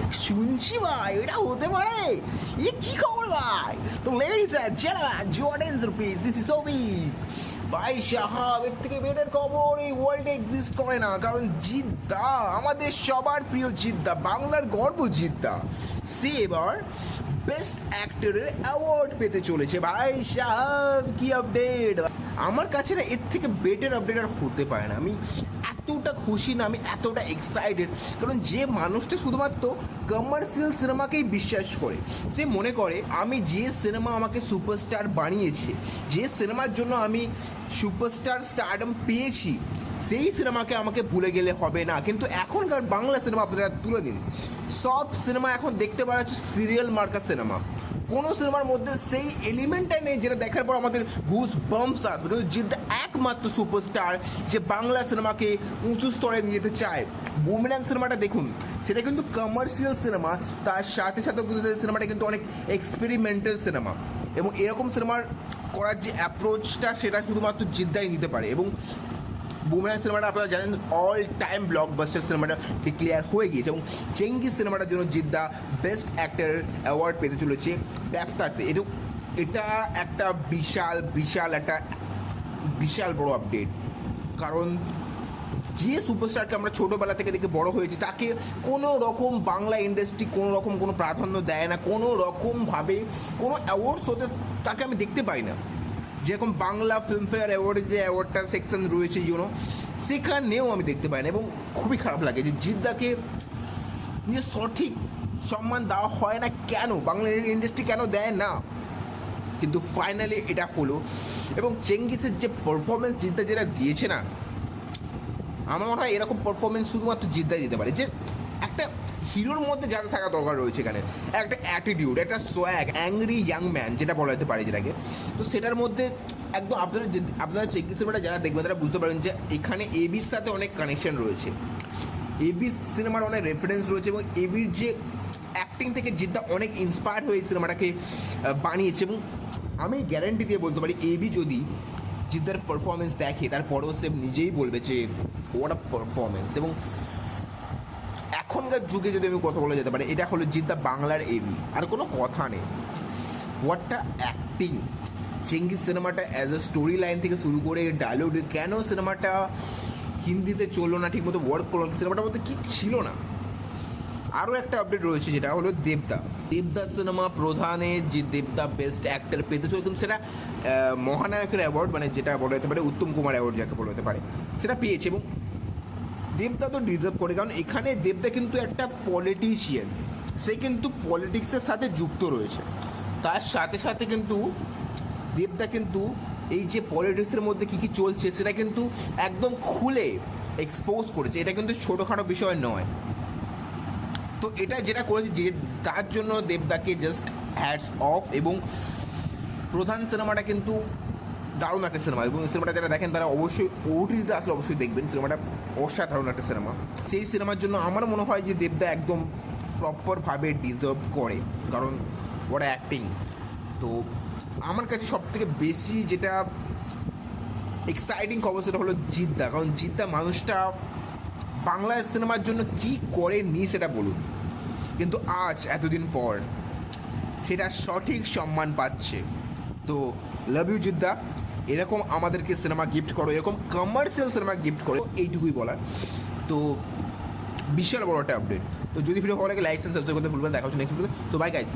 শুনছি ভাই, এটা হতে পারে। এ কি খবর ভাই? তো লেডিস অ্যান্ড জেন্টলম্যান জর্ডেন্স রুপিস দিস ইজ অভিক ভাই, সাহাব, এর থেকে বেটার খবর এই ওয়ার্ল্ডে এক্সিস্ট করে না। কারণ জিদ্দা, আমাদের সবার প্রিয় জিদ্দা, বাংলার গর্ব জিদ্দা। সে এবার বেস্ট অ্যাক্টরের অ্যাওয়ার্ড পেতে চলেছে। ভাই, সাহাব, কি আপডেট আমার কাছে না, এর থেকে বেটার আপডেট আর হতে পারে না। আমি এতটা খুশি না, আমি এতটা এক্সাইটেড কারণ যে মানুষটা শুধুমাত্র কমার্শিয়াল সিনেমাকেই বিশ্বাস করে, সে মনে করে, আমি যে সিনেমা আমাকে সুপারস্টার বানিয়েছে, যে সিনেমার জন্য আমি সুপারস্টার স্টারডম পেয়েছি। সেই সিনেমাকে আমাকে ভুলে গেলে হবে না। কিন্তু এখনকার বাংলা সিনেমা আপনারা তুলে দিন। সব সিনেমা এখন দেখতে পাওয়া যাচ্ছে সিরিয়াল মার্কার সিনেমা। কোনো সিনেমার মধ্যে সেই এলিমেন্টটা নেই যেটা দেখার পর আমাদের ঘুষ বাম্পস আসবে। কিন্তু জিদ্দা একমাত্র সুপারস্টার যে বাংলা সিনেমাকে উঁচু স্তরে নিয়ে যেতে চায়। বুমরাং সিনেমাটা দেখুন। সেটা কিন্তু কমার্শিয়াল সিনেমা তার সাথে সাথে সিনেমাটা কিন্তু অনেক এক্সপেরিমেন্টাল সিনেমা এবং এরকম সিনেমার করার যে অ্যাপ্রোচটা সেটা শুধুমাত্র জিদ্দাই নিতে পারে। এবং বুমরাং সিনেমাটা আপনারা জানেন অল টাইম ব্লকবাস্টার সিনেমাটা ডিক্লেয়ার হয়ে গিয়েছে। এবং চেঙ্গিস সিনেমাটার জন্য জিদ্দা বেস্ট অ্যাক্টর অ্যাওয়ার্ড পেতে চলেছে ব্যবসাতে এটা এটা একটা বিশাল বিশাল একটা বিশাল বড় আপডেট কারণ যে সুপারস্টারকে আমরা ছোটোবেলা থেকে দেখে বড় হয়েছি, তাকে কোনো রকম বাংলা ইন্ডাস্ট্রি কোনো রকম কোনো প্রাধান্য দেয় না, কোনো রকমভাবে কোনো অ্যাওয়ার্ডস হতে তাকে আমি দেখতে পাই না। যেরকম বাংলা ফিল্মফেয়ার অ্যাওয়ার্ডের যে অ্যাওয়ার্ডটা সেকশন রয়েছে ইউনো সেখানেও আমি দেখতে পাই না এবং খুবই খারাপ লাগে যে জিদ্দাকে যে সঠিক সম্মান দেওয়া হয় না কেন, বাংলা ইন্ডাস্ট্রি কেন দেয় না। কিন্তু ফাইনালি এটা হলো এবং চেঙ্গিসের যে পারফরমেন্স জিদ্দা যেটা দিয়েছে না আমার মনে হয় এরকম পারফরমেন্স শুধুমাত্র জিদ্দাই দিতে পারে। যে একটা হিরোর মধ্যে যাতে থাকা দরকার রয়েছে এখানে, একটা অ্যাটিটিউড একটা সোয়াগ অ্যাংরি ইয়াং ম্যান যেটা বলা যেতে পারে যেটাকে। তো সেটার মধ্যে একদম আপনারা আপনারা চেঙ্গি সিনেমাটা যারা দেখবেন, তারা বুঝতে পারেন যে এখানে এবির সাথে অনেক কানেকশন রয়েছে। এবি সিনেমার অনেক রেফারেন্স রয়েছে এবং এবির যে অ্যাক্টিং থেকে জিদ্দা অনেক ইন্সপায়ার হয়ে সিনেমাটাকে বানিয়েছে এবং আমি গ্যারান্টি দিয়ে বলতে পারি এবি যদি জিদ্দার পারফরমেন্স দেখে, তারপরেও সে নিজেই বলবে যে ওয়াট আ পারফরমেন্স এবং এখনকার যুগে যদি আমি কথা বলা যেতে পারি, এটা হলো জিদ্দা বাংলার এবি আর কোনো কথা নেই। হোয়াটটা অ্যাক্টিং চেঙ্গিস সিনেমাটা অ্যাজ এ স্টোরি লাইন থেকে শুরু করে ডায়লগ কেন সিনেমাটা হিন্দিতে চলল না ঠিকমতো ওয়ার্ক করল সিনেমাটার মধ্যে কি ছিল না? আরও একটা আপডেট রয়েছে যেটা হলো দেবদা। দেবদা সিনেমা প্রধানে যে দেবদা বেস্ট অ্যাক্টর পেতে চলে কিন্তু সেটা মহানায়কের অ্যাওয়ার্ড মানে যেটা বলা যেতে পারে উত্তম কুমার অ্যাওয়ার্ড যাকে বলা যেতে পারে, সেটা পেয়েছে। এবং দেবদা তো ডিজার্ভ করে, কারণ এখানে দেবদা কিন্তু একটা পলিটিশিয়ান সে কিন্তু পলিটিক্সের সাথে যুক্ত রয়েছে। তার সাথে সাথে কিন্তু দেবদা কিন্তু এই যে পলিটিক্সের মধ্যে কী কী চলছে, সেটা কিন্তু একদম খুলে এক্সপোজ করেছে। এটা কিন্তু ছোটোখাটো বিষয় নয়। তো এটা যেটা করেছে যে তার জন্য দেবদাকে জাস্ট হ্যাডস অফ এবং প্রধান সিনেমাটা কিন্তু দারুণ একটা সিনেমা এবং সিনেমাটা যারা দেখেন তারা অবশ্যই ওটিতে আসলে অবশ্যই দেখবেন। সিনেমাটা অসাধারণ একটা সিনেমা। সেই সিনেমার জন্য আমার মনে হয় যে দেবদা একদম প্রপারভাবে ডিজার্ভ করে, কারণ ওটা অ্যাক্টিং তো আমার কাছে সব থেকে বেশি যেটা এক্সাইটিং খবর সেটা হলো জিদ্দা। কারণ জিদ্দা মানুষটা বাংলা সিনেমার জন্য কি করেনি সেটা বলুন। কিন্তু আজ, এতদিন পর, সেটা সঠিক সম্মান পাচ্ছে। তো লাভ ইউ জিদ্দা। এরকম আমাদেরকে সিনেমা গিফট করো, এরকম কমার্শিয়াল সিনেমা গিফট করো, এইটুকুই বলার। তো, বিশাল বড় একটা আপডেট তো, যদি ভিডিও ভালো লাগে লাইক সাবস্ক্রাইব করতে ভুলবেন দেখা হচ্ছে নেক্সট ভিডিও তো। Bye guys